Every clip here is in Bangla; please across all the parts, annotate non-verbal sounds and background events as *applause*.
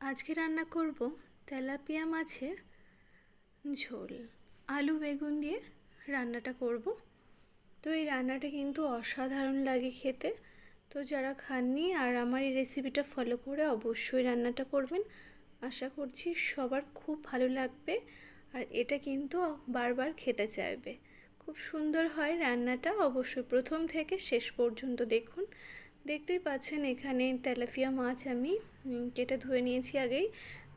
আজকে রান্না করব তেলাপিয়া মাছের ঝোল, আলু বেগুন দিয়ে রান্নাটা করব। তো এই রান্নাটা কিন্তু অসাধারণ লাগে খেতে। তো যারা খাননি আর আমার এই রেসিপিটা ফলো করে অবশ্যই রান্নাটা করবেন। আশা করছি সবার খুব ভালো লাগবে আর এটা কিন্তু বারবার খেতে চাইবে। খুব সুন্দর হয় রান্নাটা। অবশ্যই প্রথম থেকে শেষ পর্যন্ত দেখুন। দেখতেই পাচ্ছেন এখানে তেলাপিয়া মাছ আমি কেটে ধুয়ে নিয়েছি আগেই।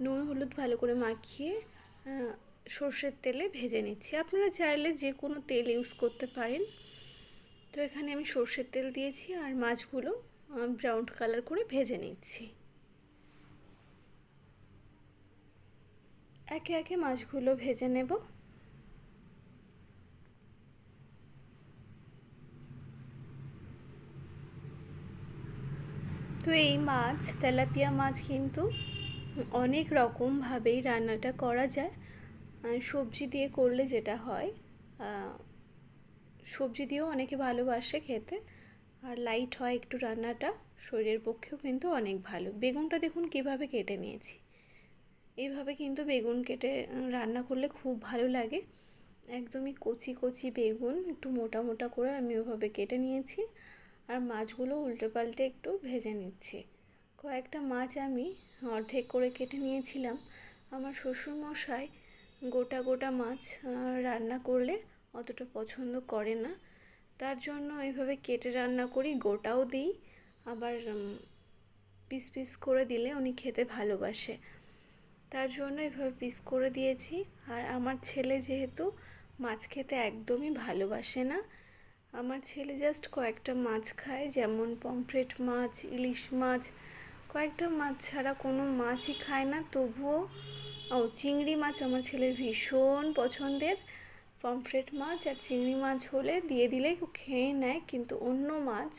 নুন, হলুদ ভালো করে মাখিয়ে সর্ষের তেলে ভেজে নিচ্ছি। আপনারা চাইলে যে কোনো তেল ইউজ করতে পারেন। তো এখানে আমি সর্ষের তেল দিয়েছি আর মাছগুলো ব্রাউন কালার করে ভেজে নিচ্ছি। একে একে মাছগুলো ভেজে নেব। তো এই মাছ, তেলাপিয়া মাছ কিন্তু অনেক রকমভাবেই রান্নাটা করা যায়। সবজি দিয়ে করলে যেটা হয় সবজি দিয়েও অনেকে ভালোবাসে খেতে, আর লাইট হয় একটু রান্নাটা, শরীরের পক্ষেও কিন্তু অনেক ভালো। বেগুনটা দেখুন কীভাবে কেটে নিয়েছি। এইভাবে কিন্তু বেগুন কেটে রান্না করলে খুব ভালো লাগে। একদমই কচি কচি বেগুন, একটু মোটা মোটা করে আমি ওভাবে কেটে নিয়েছি। আর মাছগুলো উল্টে পাল্টে একটু ভেজে নিচ্ছি। কয়েকটা মাছ আমি অর্ধেক করে কেটে নিয়েছিলাম। আমার শ্বশুরমশাই গোটা গোটা মাছ রান্না করলে অতটা পছন্দ করে না। তার জন্য এইভাবে কেটে রান্না করি, গোটাও দিই। আবার পিস পিস করে দিলে উনি খেতে ভালোবাসে। তার জন্য এইভাবে পিস করে দিয়েছি। আর আমার ছেলে যেহেতু মাছ খেতে একদমই ভালোবাসে না আমার ছেলে জাস্ট কয়েকটা মাছ খায়, যেমন পমফ্রেট মাছ, ইলিশ মাছ। কয়েকটা মাছ ছাড়া কোনো মাছই খায় না, তবুও, ও, চিংড়ি মাছ আমার ছেলের ভীষণ পছন্দের। পমফ্রেট মাছ আর চিংড়ি মাছ হলে দিয়ে দিলেই খেয়ে নেয়, কিন্তু অন্য মাছ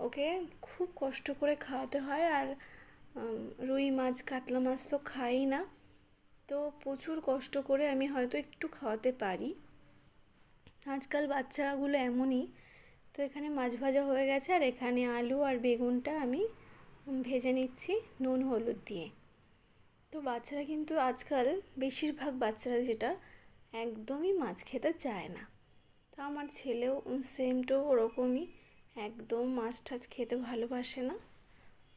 ওকে খুব কষ্ট করে খাওয়াতে হয় আর রুই মাছ, কাতলা মাছ তো খাই না। তো প্রচুর কষ্ট করে আমি হয়তো একটু খাওয়াতে পারি। আজকাল বাচ্চাগুলো এমনই। তো এখানে মাছ ভাজা হয়ে গেছে আর এখানে আলু আর বেগুনটা আমি ভেজে নিচ্ছি নুন, হলুদ দিয়ে। তো বাচ্চারা কিন্তু আজকাল, বেশিরভাগ বাচ্চারা যেটা, একদমই মাছ খেতে চায় না। তো আমার ছেলেও সেম তো ওরকমই, একদম মাছ টাছ খেতে ভালোবাসে না।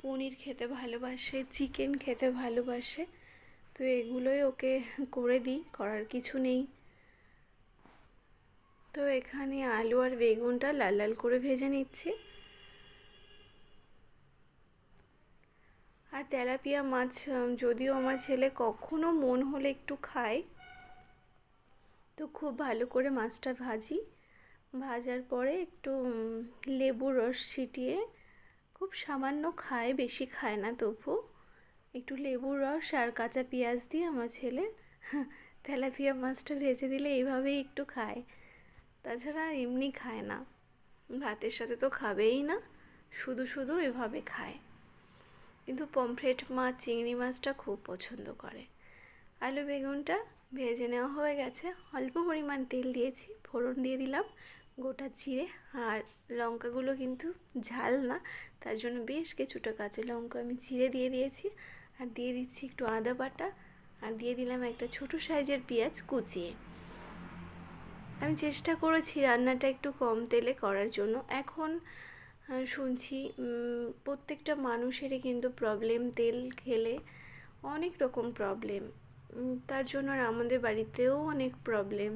পনির খেতে ভালোবাসে চিকেন খেতে ভালোবাসে। তো এগুলোই ওকে করে দিই, করার কিছু নেই। তো এখানে আলু আর বেগুনটা লাল লাল করে ভেজে নিচ্ছি। আর তেলাপিয়া মাছ যদিও আমার ছেলে কখনো মন হলে একটু খায়, তো খুব ভালো করে মাছটা ভাজি। ভাজার পরে একটু লেবুর রস ছিটিয়ে খুব সামান্য খায়, বেশি খায় না তবু। একটু লেবুর রস আর কাঁচা পেঁয়াজ দিয়ে আমার ছেলে *laughs* তেলাপিয়া মাছটা ভেজে দিলে এইভাবেই একটু খায়। তাছাড়া এমনি খায় না। ভাতের সাথে তো খাবেই না, শুধু শুধু এভাবে খায়। কিন্তু পমফ্রেট মাছ চিংড়ি মাছটা খুব পছন্দ করে। আলু বেগুনটা ভেজে নেওয়া হয়ে গেছে। অল্প পরিমাণ তেল দিয়েছি, ফোড়ন দিয়ে দিলাম গোটা জিরে। আর লঙ্কাগুলো কিন্তু ঝাল না, তার জন্য বেশ কিছুটা কাঁচা লঙ্কা আমি চিড়ে দিয়ে দিয়েছি। আর দিয়ে দিচ্ছি একটু আদা বাটা। আর দিয়ে দিলাম একটা ছোট সাইজের পেঁয়াজ কুচিয়ে। আমি চেষ্টা করেছি রান্নাটা একটু কম তেলে করার জন্য। এখন শুনছি প্রত্যেকটা মানুষেরই কিন্তু প্রবলেম তেল খেলে অনেক রকম প্রবলেম তার জন্য আর আমাদের বাড়িতেও অনেক প্রবলেম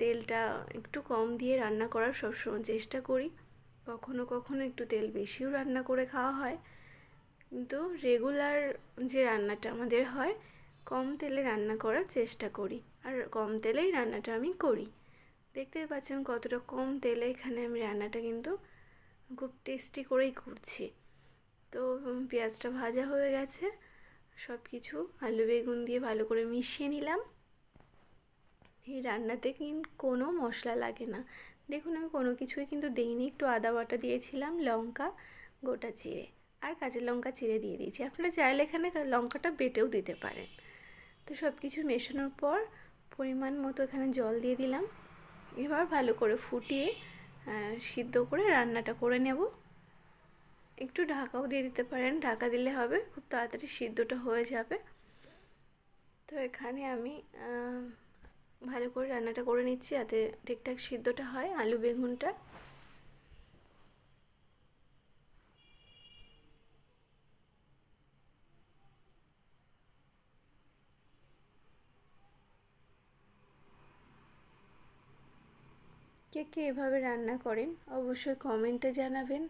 তেলটা একটু কম দিয়ে রান্না করার সবসময় চেষ্টা করি। কখনো কখনো একটু তেল বেশিও রান্না করে খাওয়া হয়। কিন্তু রেগুলার যে রান্নাটা আমাদের হয় কম তেলে রান্না করার চেষ্টা করি। আর কম তেলেই রান্নাটা আমি করি। দেখতেই পাচ্ছেন কতটা কম তেলে এখানে আমি রান্নাটা কিন্তু খুব টেস্টি করেই করছি। তো পেঁয়াজটা ভাজা হয়ে গেছে। সব কিছু আলু বেগুন দিয়ে ভালো করে মিশিয়ে নিলাম। এই রান্নাতে কিন্তু কোনো মশলা লাগে না। দেখুন আমি কোনো কিছুই কিন্তু দিইনি। একটু আদা বাটা দিয়েছিলাম, লঙ্কা, গোটা চিড়ে আর কাঁচা লঙ্কা চিড়ে দিয়ে দিয়েছি। আপনারা চাইলে এখানে লঙ্কাটা বেটেও দিতে পারেন। তো সব কিছু মেশানোর পর পরিমাণ মতো এখানে জল দিয়ে দিলাম। এবার ভালো করে ফুটিয়ে সিদ্ধ করে রান্নাটা করে নেব। একটু ঢাকাও দিয়ে দিতে পারেন। ঢাকা দিলে হবে, খুব তাড়াতাড়ি সিদ্ধটা হয়ে যাবে। তো এখানে আমি ভালো করে রান্নাটা করে নিচ্ছি যাতে ঠিকঠাক সিদ্ধটা হয়, আলু বেগুনটা। কে কে এভাবে রান্না করেন, অবশ্যই কমেন্টে জানাবেন।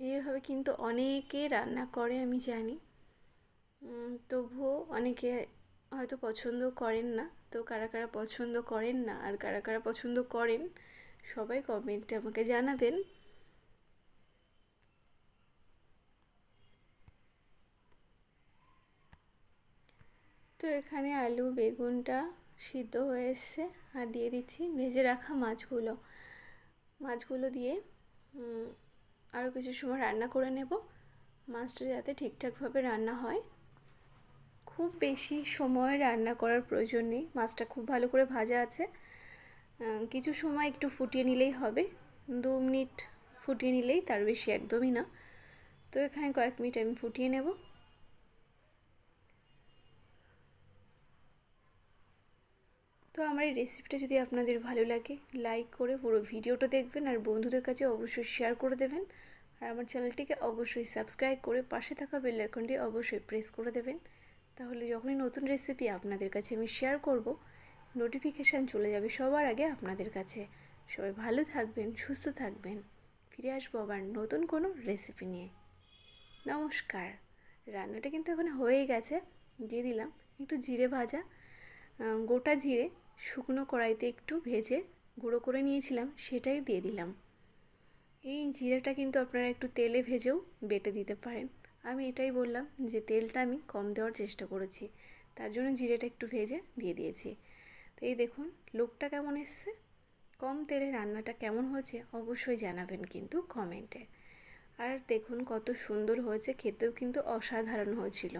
এইভাবে কিন্তু অনেকে রান্না করে, আমি জানি। তবুও অনেকে হয়তো পছন্দ করেন না। তো কারা কারা পছন্দ করেন না আর কারা কারা পছন্দ করেন, সবাই কমেন্টে আমাকে জানাবেন। তো এখানে আলু, বেগুনটা সিদ্ধ হয়ে এসছে। আর দিয়ে দিচ্ছি ভেজে রাখা মাছগুলো। মাছগুলো দিয়ে আরও কিছু সময় রান্না করে নেব। মাছটা যাতে ঠিকঠাকভাবে রান্না হয়। খুব বেশি সময় রান্না করার প্রয়োজন নেই। মাছটা খুব ভালো করে ভাজা আছে। কিছু সময় একটু ফুটিয়ে নিলেই হবে। দু মিনিট ফুটিয়ে নিলেই তার বেশি একদমই না। তো এখানে কয়েক মিনিট আমি ফুটিয়ে নেব। তো আমার এই রেসিপিটা যদি আপনাদের ভালো লাগে লাইক করে পুরো ভিডিওটা দেখবেন আর বন্ধুদের কাছে অবশ্যই শেয়ার করে দেবেন। আর আমার চ্যানেলটিকে অবশ্যই সাবস্ক্রাইব করে পাশে থাকা বেল আইকনটি অবশ্যই প্রেস করে দেবেন। তাহলে যখনই নতুন রেসিপি আপনাদের কাছে আমি শেয়ার করব নোটিফিকেশান চলে যাবে সবার আগে আপনাদের কাছে। সবাই ভালো থাকবেন, সুস্থ থাকবেন। ফিরে আসব আবার নতুন কোনো রেসিপি নিয়ে। নমস্কার। রান্নাটা কিন্তু এখন হয়ে গেছে, দিয়ে দিলাম একটু জিরে ভাজা গোটা জিরে শুকনো কড়াইতে একটু ভেজে গুঁড়ো করে নিয়েছিলাম, সেটাই দিয়ে দিলাম। এই জিরেটা কিন্তু আপনারা একটু তেলে ভেজেও বেটে দিতে পারেন। আমি এটাই বললাম যে তেলটা আমি কম দেওয়ার চেষ্টা করেছি, তার জন্য জিরেটা একটু ভেজে দিয়ে দিয়েছি। তো এই দেখুন, লুকটা কেমন এসছে? কম তেলে রান্নাটা কেমন হয়েছে অবশ্যই জানাবেন কিন্তু কমেন্টে। আর দেখুন কত সুন্দর হয়েছে, খেতেও কিন্তু অসাধারণ হয়েছিল।